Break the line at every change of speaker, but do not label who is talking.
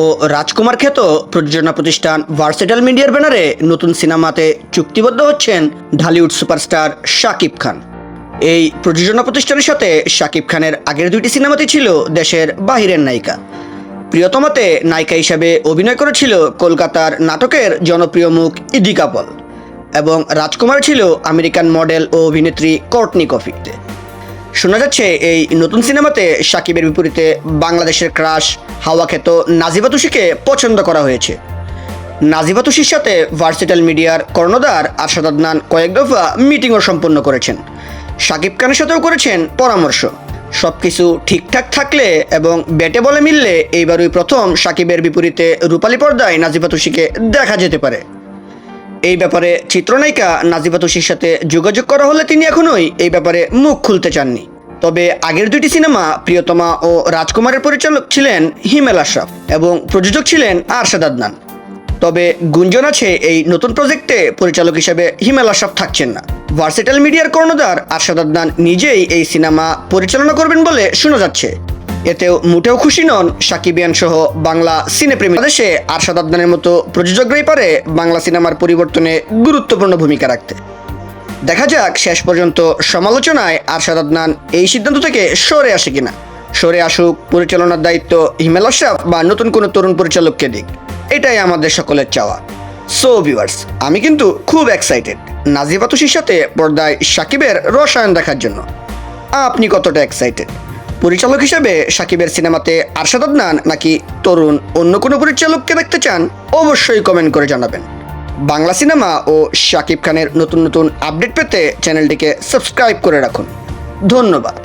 ও রাজকুমার খ্যাত প্রযোজনা প্রতিষ্ঠান ভার্সেটাল মিডিয়ার ব্যানারে নতুন সিনেমাতে চুক্তিবদ্ধ হচ্ছেন ঢালিউড সুপারস্টার শাকিব খান। এই প্রযোজনা প্রতিষ্ঠানের সাথে শাকিব খানের আগের দুইটি সিনেমাতে ছিল দেশের বাহিরের নায়িকা। প্রিয়তমাতে নায়িকা হিসাবে অভিনয় করেছিল কলকাতার নাটকের জনপ্রিয় মুখ ইদি কাপল এবং রাজকুমার ছিল আমেরিকান মডেল ও অভিনেত্রী কর্টনি কফিতে শোনা যাচ্ছে, এই নতুন সিনেমাতে সাকিবের বিপরীতে বাংলাদেশের ক্রাশ হাওয়া খ্যাত নাজিবা তুষিকে পছন্দ করা হয়েছে। নাজিবা তুষির সাথে ভার্সিটাল মিডিয়ার কর্ণধার আরশাদ আদনান কয়েক দফা মিটিংও সম্পন্ন করেছেন। সাকিব খানের সাথেও করেছেন পরামর্শ। সব কিছু ঠিকঠাক থাকলে এবং ব্যাটে বলে মিললে এইবারই প্রথম সাকিবের বিপরীতে রূপালী পর্দায় নাজিবা তুষিকে দেখা যেতে পারে। এই ব্যাপারে চিত্রনায়িকা নাজিবা তুষির সাথে যোগাযোগ করা হলে তিনি এখনোই এই ব্যাপারে মুখ খুলতে চাননি। তবে আগের দুইটি সিনেমা প্রিয়তমা ও রাজকুমারের পরিচালক ছিলেন হিমেল আশরাফ এবং প্রযোজক ছিলেন আরশাদ আদনান। তবে গুঞ্জন আছে এই নতুন প্রজেক্টে পরিচালক হিসেবে হিমেল আশরাফ থাকছেন না। ভার্সেটাল মিডিয়ার কর্ণধার আরশাদ আদনান নিজেই এই সিনেমা পরিচালনা করবেন বলে শোনা যাচ্ছে। এতেও মোটেও খুশি নন সাকিবিয়ান সহ বাংলা সিনেপ্রেমী দেশে আরশাদ আদনানের মতো প্রযোজকরাই পারে বাংলা সিনেমার পরিবর্তনে গুরুত্বপূর্ণ ভূমিকা রাখতে। দেখা যাক শেষ পর্যন্ত সমালোচনায় আরশাদ আদনান এই সিদ্ধান্ত থেকে সরে আসে কিনা। সরে আসুক পরিচালনার দায়িত্ব হিমেল আশরাফ বা নতুন কোনো তরুণ পরিচালককে দিক। এটাই আমাদের সকলের চাওয়া। সো ভিউয়ার্স আমি কিন্তু খুব এক্সাইটেড নাজিবা তুষির সাথে পর্দায় সাকিবের রসায়ন দেখার জন্য। আপনি কতটা এক্সাইটেড পরিচালক হিসেবে সাকিবের সিনেমাতে আরশাদ আদনান নাকি তরুণ অন্য কোনো পরিচালককে দেখতে চান, অবশ্যই কমেন্ট করে জানাবেন। বাংলা সিনেমা ও সাকিব খানের নতুন নতুন আপডেট পেতে চ্যানেলটিকে সাবস্ক্রাইব করে রাখুন। ধন্যবাদ।